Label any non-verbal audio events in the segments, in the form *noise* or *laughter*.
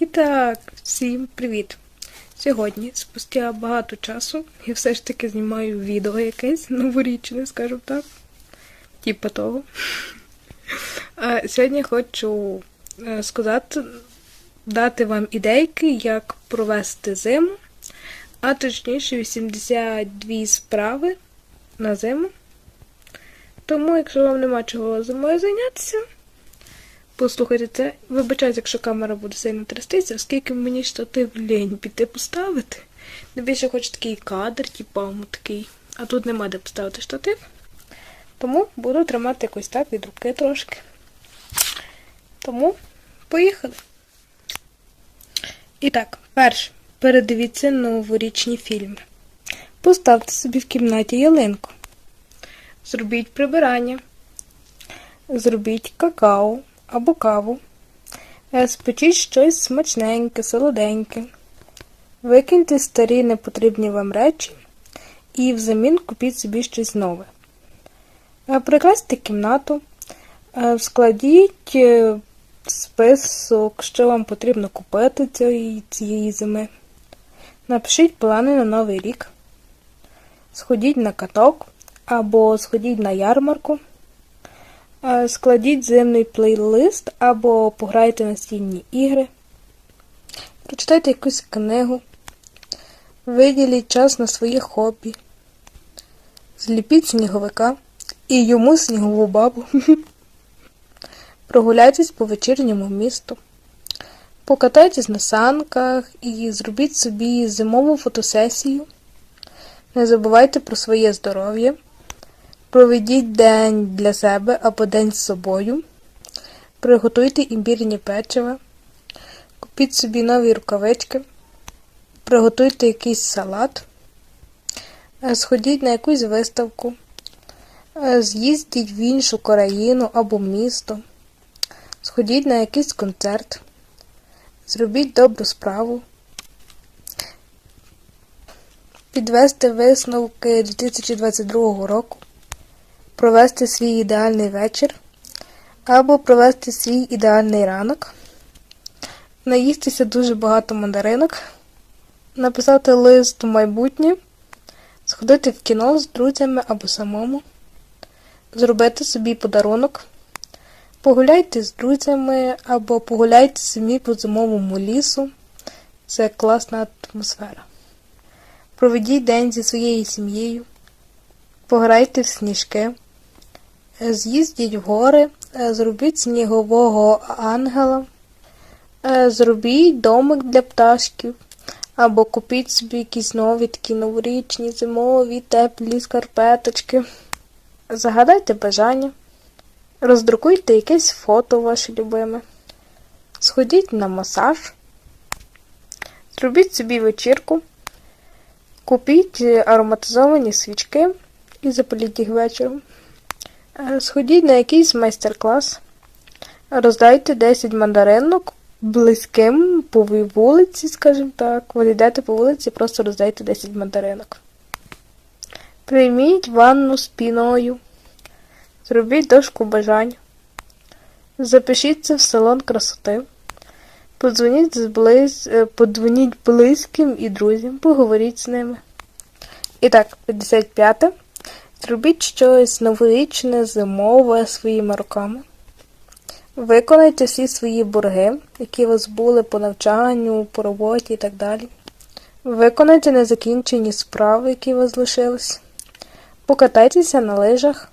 І так, всім привіт! Сьогодні, спустя багато часу, я все ж таки знімаю відео якесь новорічне, скажімо так. Типа того. А сьогодні хочу е, сказати, дати вам ідейки, як провести зиму, а точніше 82 справи на зиму. Тому, якщо вам нема чого зимою зайнятися, Послухайте це. Вибачайте, якщо камера буде сильно трястися, оскільки мені штатив лінь піти поставити. Не більше хочу такий кадр, типа такий. А тут нема де поставити штатив. Тому буду тримати якось так від руки трошки. Тому поїхали. І так, перше, передивіться новорічні фільми. Поставте собі в кімнаті ялинку. Зробіть прибирання. Зробіть какао або каву. Е, Спечіть щось смачненьке, солоденьке. Викиньте старі непотрібні вам речі і взамін купіть собі щось нове. Е, Прикрасьте кімнату, Е, складіть список, що вам потрібно купити цієї зими. Напишіть плани на новий рік. Сходіть на каток або сходіть на ярмарку. Е, Складіть зимний плейлист або пограйте настільні ігри. Прочитайте якусь книгу. Виділіть час на своє хобі. Зліпіть сніговика і йому снігову бабу. *laughs* Прогуляйтесь по вечірньому місту. Покатайтесь на санках і зробіть собі зимову фотосесію. Не забувайте про своє здоров'я. Проведіть день для себе або день з собою. Приготуйте імбірні печива. Купіть собі нові рукавички. Приготуйте якийсь салат. Е, Сходіть на якусь виставку. Е, З'їздіть в іншу країну або місто. Сходіть на якийсь концерт. Зробіть добру справу. Підвести висновки 2022 року провести свій ідеальний вечір або провести свій ідеальний ранок, наїстися дуже багато мандаринок, написати лист у майбутнє, сходити в кіно з друзями або самому, зробити собі подарунок, погуляйте з друзями або погуляйте самі по зимовому лісу. Це класна атмосфера. Проведіть день зі своєю сім'єю, пограйте в сніжки. З'їздіть в гори, е, зробіть снігового ангела, е, зробіть домик для пташків, або купіть собі якісь нові такі новорічні, зимові, теплі скарпеточки. Загадайте бажання, роздрукуйте якесь фото ваше любиме, сходіть на масаж, зробіть собі вечірку, купіть ароматизовані свічки і запаліть їх вечором. Сходіть на якийсь майстер-клас, роздайте 10 мандаринок близьким по вулиці, скажімо так. Ви йдете по вулиці, просто роздайте 10 мандаринок. Прийміть ванну з піною. Зробіть дошку бажань. Запишіться в салон красоти. Подзвоніть, зблиз... е, подзвоніть близьким і друзям, поговоріть з ними. І так, 55. Зробіть щось новорічне, зимове своїми руками. Виконайте всі свої борги, які у вас були по навчанню, по роботі і так далі. Виконайте незакінчені справи, які у вас залишились. Покатайтеся на лижах.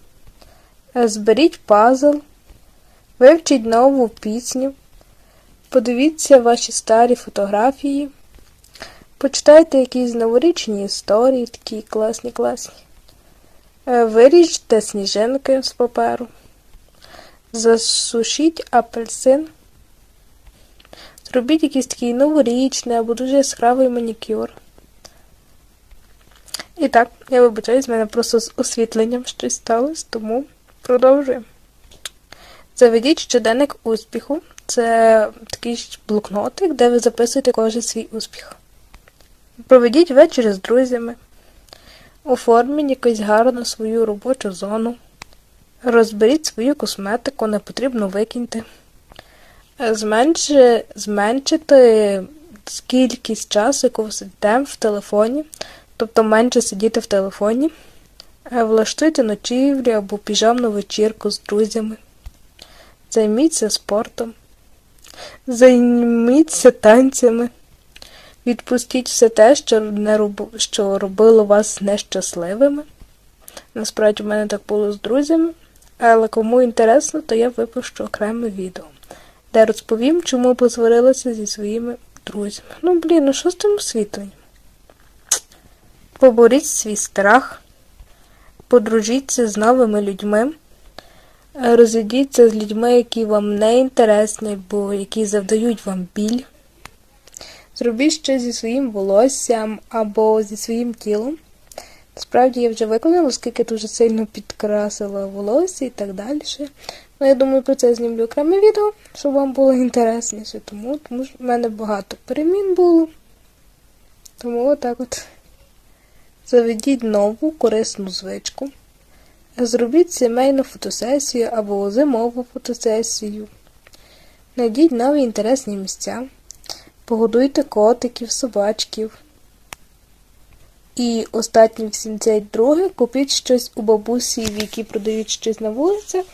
Зберіть пазл. Вивчіть нову пісню. Подивіться ваші старі фотографії. Почитайте якісь новорічні історії, такі класні, класні. Е, Виріжте сніжинки з паперу. Засушіть апельсин. Зробіть якийсь такий новорічний або дуже яскравий манікюр. І так, я вибачаюсь, в мене просто з освітленням щось сталося, тому продовжуємо. Заведіть щоденник успіху. Це такий блокнотик, де ви записуєте кожен свій успіх. Проведіть вечір з друзями. Оформіть якось гарно свою робочу зону. Розберіть свою косметику, не потрібно викиньте. Е, Зменши, зменшити кількість часу, яку ви сидите в телефоні, тобто менше сидіти в телефоні. Е, Влаштуйте ночівлю або піжамну вечірку з друзями. Займіться спортом. Займіться танцями. Відпустіть все те, що, не роб... що робило вас нещасливими. Насправді, в мене так було з друзями, але кому інтересно, то я випущу окреме відео, де розповім, чому посварилася зі своїми друзями. Ну, блін, ну що з тим освітленням? Поборіть свій страх, подружіться з новими людьми, розійдіться з людьми, які вам не інтересні, або які завдають вам біль. Зробіть щось зі своїм волоссям або зі своїм тілом. Справді я вже виконала, оскільки дуже сильно підкрасила волосся і так далі. Ну, я думаю, про це знімлю окреме відео, щоб вам було інтересніше. Тому, тому що в мене багато перемін було. Тому отак от. Заведіть нову корисну звичку. Зробіть сімейну фотосесію або зимову фотосесію. Найдіть нові інтересні місця. Погодуйте котиків, собачків. І останнє 82 купіть щось у бабусі, в якій продають щось на вулицях.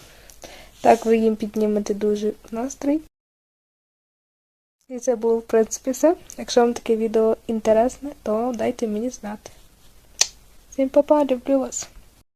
Так ви їм піднімете дуже настрій. І це було, в принципі, все. Якщо вам таке відео інтересне, то дайте мені знати. Всім па-па, люблю вас!